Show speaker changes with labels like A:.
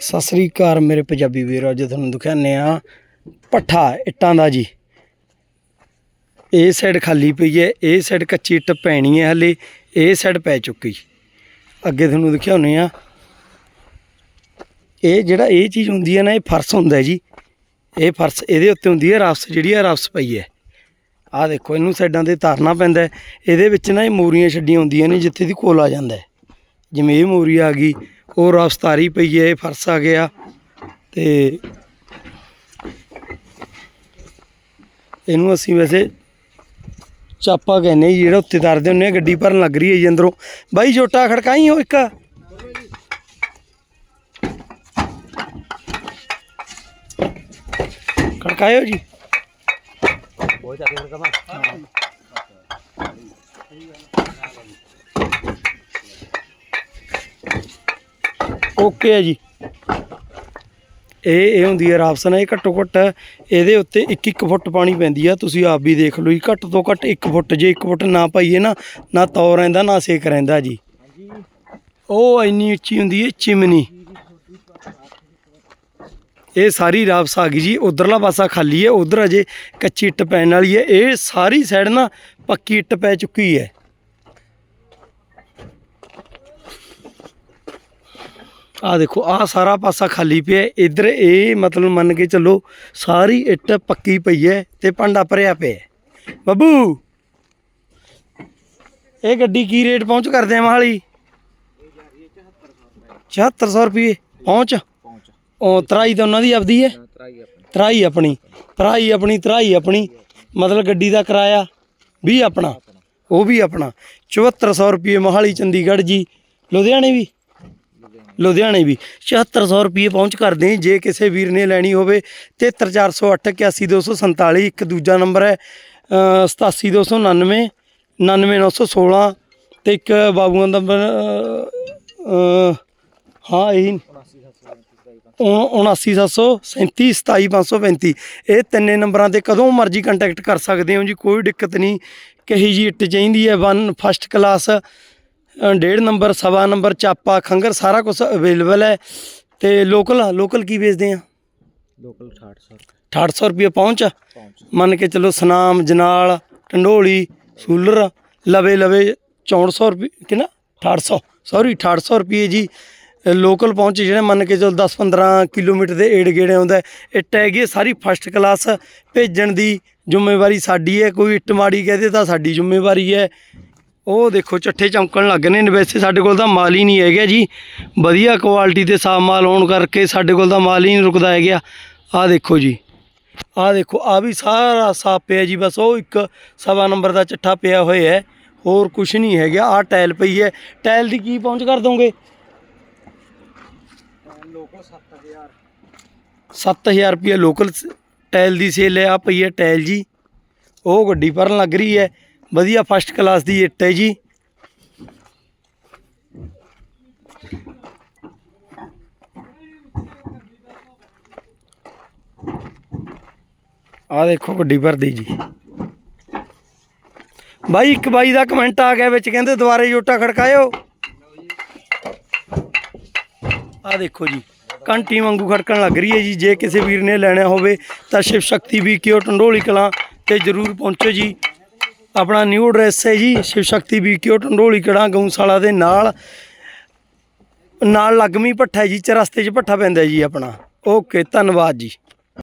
A: ਸਤਿ ਸ੍ਰੀ ਅਕਾਲ ਮੇਰੇ ਪੰਜਾਬੀ ਵੀਰੋ, ਅੱਜ ਤੁਹਾਨੂੰ ਦਿਖਾਉਂਦੇ ਆ ਪੱਠਾ ਇੱਟਾਂ ਦਾ ਜੀ। ਇਹ ਸਾਈਡ ਖਾਲੀ ਪਈ ਹੈ, ਇਹ ਸਾਈਡ ਕੱਚੀ ਇੱਟ ਪੈਣੀ ਹੈ ਹਲੇ, ਇਹ ਸਾਈਡ ਪੈ ਚੁੱਕੀ। ਅੱਗੇ ਤੁਹਾਨੂੰ ਦਿਖਾਉਂਦੇ ਆ ਇਹ ਜਿਹੜਾ ਇਹ ਚੀਜ਼ ਹੁੰਦੀ ਹੈ ਨਾ, ਇਹ ਫਰਸ਼ ਹੁੰਦਾ ਜੀ। ਇਹ ਫਰਸ਼ ਇਹਦੇ ਉੱਤੇ ਹੁੰਦੀ ਹੈ ਰਫਸ, ਜਿਹੜੀ ਆ ਰਫਸ ਪਈ ਹੈ। ਆਹ ਦੇਖੋ, ਇਹਨੂੰ ਸਾਈਡਾਂ ਤੇ ਤਾਰਨਾ ਪੈਂਦਾ ਇਹਦੇ ਵਿੱਚ ਨਾ ਇਹ ਮੋਰੀਆਂ ਛੱਡੀਆਂ ਹੁੰਦੀਆਂ ਨੇ, ਜਿੱਥੇ ਦੀ ਕੋਲ ਆ ਜਾਂਦਾ ਜਿਵੇਂ ਇਹ ਮੋਰੀ ਆ ਗਈ ਉਹ ਰਫਸ ਪਈ ਹੈ ਫਰਸ਼ ਆ ਗਿਆ ਤੇ ਇਹਨੂੰ ਅਸੀਂ ਵੈਸੇ ਚਾਪਾ ਕਹਿੰਦੇ ਜੀ, ਜਿਹੜਾ ਉੱਤੇ ਤਰਦੇ ਹੁੰਦੇ ਆ ਗੱਡੀ ਭਰਨ ਲੱਗ ਰਹੀ ਹੈ ਜੀ ਅੰਦਰੋਂ। ਬਾਈ ਛੋਟਾ ਖੜਕਾਈ ਹੋ ਇੱਕ। ਖੜਕਾਇਓ ਜੀ। ਓਕੇ ਹੈ ਜੀ। ਇਹ ਇਹ ਹੁੰਦੀ ਹੈ ਰਾਪਸਨ ਇਹ ਘੱਟੋ ਘੱਟ ਇਹਦੇ ਉੱਤੇ 1-1 ਫੁੱਟ ਪਾਣੀ ਪੈਂਦੀ ਆ। ਤੁਸੀਂ ਆਪ ਵੀ ਦੇਖ ਲਓ ਜੀ, ਘੱਟ ਤੋਂ ਘੱਟ 1 ਫੁੱਟ, ਜੇ 1 ਫੁੱਟ ਨਾ ਪਾਈਏ ਨਾ ਨਾ ਤੌਰ ਰਹਿੰਦਾ, ਨਾ ਸੇਕ ਰਹਿੰਦਾ ਜੀ। ਉਹ ਇੰਨੀ ਉੱਚੀ ਹੁੰਦੀ ਹੈ ਚਿਮਨੀ। ਇਹ ਸਾਰੀ ਰਾਪਸ ਆ ਗਈ ਜੀ, ਉਧਰਲਾ ਪਾਸਾ ਖਾਲੀ ਹੈ ਉਧਰ ਅਜੇ ਕੱਚੀ ਇੱਟ ਪੈਣ ਵਾਲੀ ਹੈ ਇਹ ਸਾਰੀ ਸਾਈਡ ਨਾ ਪੱਕੀ ਇੱਟ ਪੈ ਚੁੱਕੀ ਹੈ ਆ ਦੇਖੋ ਆ ਸਾਰਾ ਪਾਸਾ ਖਾਲੀ ਪਿਆ ਹੈ। ਇੱਧਰ ਇਹ ਮਤਲਬ ਮੰਨ ਕੇ ਚੱਲੋ ਸਾਰੀ ਇੱਟ ਪੱਕੀ ਪਈ ਹੈ ਤੇ ਭਾਂਡਾ ਭਰਿਆ ਪਿਆ ਬੱਬੂ, ਇਹ ਗੱਡੀ ਕੀ ਰੇਟ ਪਹੁੰਚ ਕਰਦੇ ਆ ਮਹਾਲੀ? 7400 ਰੁਪਏ। ਪਹੁੰਚ? ਉਹ ਤਰਾਈ ਤਾਂ ਉਹਨਾਂ ਦੀ ਆਪਦੀ ਹੈ। ਤਰਾਈ ਆਪਣੀ। ਤਰਾਈ ਆਪਣੀ ਤਰਾਈ ਆਪਣੀ। ਮਤਲਬ ਗੱਡੀ ਦਾ ਕਿਰਾਇਆ ਵੀ ਆਪਣਾ, ਉਹ ਵੀ ਆਪਣਾ। 7400 ਰੁਪਏ ਮੋਹਾਲੀ ਚੰਡੀਗੜ੍ਹ ਜੀ। ਲੁਧਿਆਣੇ ਵੀ? ਲੁਧਿਆਣੇ ਵੀ। 7400 ਰੁਪਏ ਪਹੁੰਚ ਕਰਦੇ ਜੇ ਕਿਸੇ ਵੀਰ ਨੇ ਲੈਣੀ ਹੋਵੇ 73408 81247 ਇੱਕ ਦੂਜਾ ਨੰਬਰ ਹੈ ਅ, 87299 99916 ਤੇ ਇੱਕ ਬਾਬੂਆਂ ਦਾ ਨੰਬਰ ਅ, ਅ, ਹਾਂ ਇਹੀ 79737 ਇਹ ਤਿੰਨੇ ਨੰਬਰਾਂ ਤੇ ਕਦੋਂ ਮਰਜ਼ੀ ਕੰਟੈਕਟ ਕਰ ਸਕਦੇ ਹੋ ਜੀ ਕੋਈ ਦਿੱਕਤ ਨਹੀਂ। ਕਹੀ ਜੀ ਇੱਟ ਚਾਹੀਦੀ ਹੈ ਵਨ ਫਸਟ ਕਲਾਸ ਡੇਢ ਨੰਬਰ ਸਵਾ ਨੰਬਰ ਚਾਪਾ ਖੰਗਰ ਸਾਰਾ ਕੁਝ ਅਵੇਲੇਬਲ ਹੈ। ਤੇ ਲੋਕਲ ਲੋਕਲ ਕੀ ਵੇਚਦੇ ਆ?
B: ਲੋਕਲ 6800
A: 6800 ਰੁਪਏ। ਪਹੁੰਚ ਮੰਨ ਕੇ ਚੱਲੋ ਸਨਾਮ ਜਨਾਲ ਟੰਡੋਲੀ ਸੂਲਰ ਲਵੇ ਲਵੇ 6400 ਰੁਪਏ ਕਿੰਨਾ? 6800 ਸੌਰੀ 6800 ਰੁਪਏ ਜੀ। ਲੋਕਲ ਪਹੁੰਚ ਜਿਹੜੇ ਮੰਨ ਕੇ ਚੱਲ 10 15 ਕਿਲੋਮੀਟਰ ਦੇ ਏੜ ਗੇੜੇ ਆਉਂਦਾ ਹੈ। ਇੱਟ ਹੈਗੀ ਹੈ ਸਾਰੀ ਫਸਟ ਕਲਾਸ ਭੇਜਣ ਦੀ ਜ਼ਿੰਮੇਵਾਰੀ ਸਾਡੀ ਹੈ। ਕੋਈ ਇੱਟ ਮਾੜੀ ਕਹਦੇ ਤਾਂ ਸਾਡੀ ਜ਼ਿੰਮੇਵਾਰੀ ਹੈ। ਉਹ ਦੇਖੋ, ਚੱਠੇ ਚਮਕਣ ਲੱਗ ਗਏ ਨੇ। ਵੈਸੇ ਸਾਡੇ ਕੋਲ ਤਾਂ ਮਾਲ ਹੀ ਨਹੀਂ ਹੈਗਾ ਜੀ। ਵਧੀਆ ਕੁਆਲਿਟੀ ਤੇ ਸਾਫ਼ ਮਾਲ ਹੋਣ ਕਰਕੇ ਸਾਡੇ ਕੋਲ ਤਾਂ ਮਾਲ ਹੀ ਨਹੀਂ ਰੁਕਦਾ ਹੈਗਾ। ਆਹ ਦੇਖੋ ਜੀ। ਆਹ ਦੇਖੋ ਆ ਵੀ ਸਾਰਾ ਸਾਫ਼ ਪਿਆ ਜੀ। ਬਸ ਉਹ ਇੱਕ ਸਵਾ ਨੰਬਰ ਦਾ ਚੱਠਾ ਪਿਆ ਹੋਇਆ ਹੈ। ਹੋਰ ਕੁਝ ਨਹੀਂ ਹੈਗਾ। ਆਹ ਟਾਇਲ ਪਈ ਹੈ। ਟਾਇਲ ਦੀ ਕੀ ਪਹੁੰਚ ਕਰ ਦੋਗੇ?
B: ਲੋਕਲ 7000
A: 7000 ਰੁਪਏ ਲੋਕਲ ਟਾਇਲ ਦੀ ਸੇਲ ਹੈ। ਆ ਪਈ ਹੈ ਟਾਇਲ ਜੀ। ਉਹ ਗੱਡੀ ਭਰਨ ਲੱਗ ਰਹੀ ਹੈ। ਵਧੀਆ ਫਸਟ ਕਲਾਸ ਦੀ ਇੱਟ ਹੈ ਜੀ। ਆ ਦੇਖੋ ਗੱਡੀ ਭਰਦੀ ਜੀ। ਬਾਈ, ਇੱਕ ਬਾਈ ਦਾ ਕਮੈਂਟ ਆ ਗਿਆ ਵਿੱਚ, ਕਹਿੰਦੇ ਦੁਬਾਰੇ ਜੋਟਾ ਖੜਕਾਇਓ। ਆ ਦੇਖੋ ਜੀ, ਘੰਟੀ ਵਾਂਗੂ ਖੜਕਣ ਲੱਗ ਰਹੀ ਹੈ ਜੀ। ਜੇ ਕਿਸੇ ਵੀਰ ਨੇ ਲੈਣਾ ਹੋਵੇ ਤਾਂ ਸ਼ਿਵ ਸ਼ਕਤੀ ਵੀ ਕਿਉ ਟੰਡੋਲੀ ਕਲਾਂ ਤੇ ਜਰੂਰ ਪਹੁੰਚੋ ਜੀ। ਆਪਣਾ ਨਿਊ ਐਡਰੈਸ ਹੈ ਜੀ, ਸ਼ਿਵ ਸ਼ਕਤੀ ਬੀਕਿਓ ਕਿਉ ਟੰਡੋਲੀ ਕਲਾਂ ਗਊਸ਼ਾਲਾ ਦੇ ਨਾਲ। ਨਾਲ ਲੱਗਮੀ ਭੱਠਾ ਹੈ ਜੀ, ਚਰਸਤੇ 'ਚ ਭੱਠਾ ਪੈਂਦਾ ਜੀ ਆਪਣਾ। ਓਕੇ ਧੰਨਵਾਦ ਜੀ।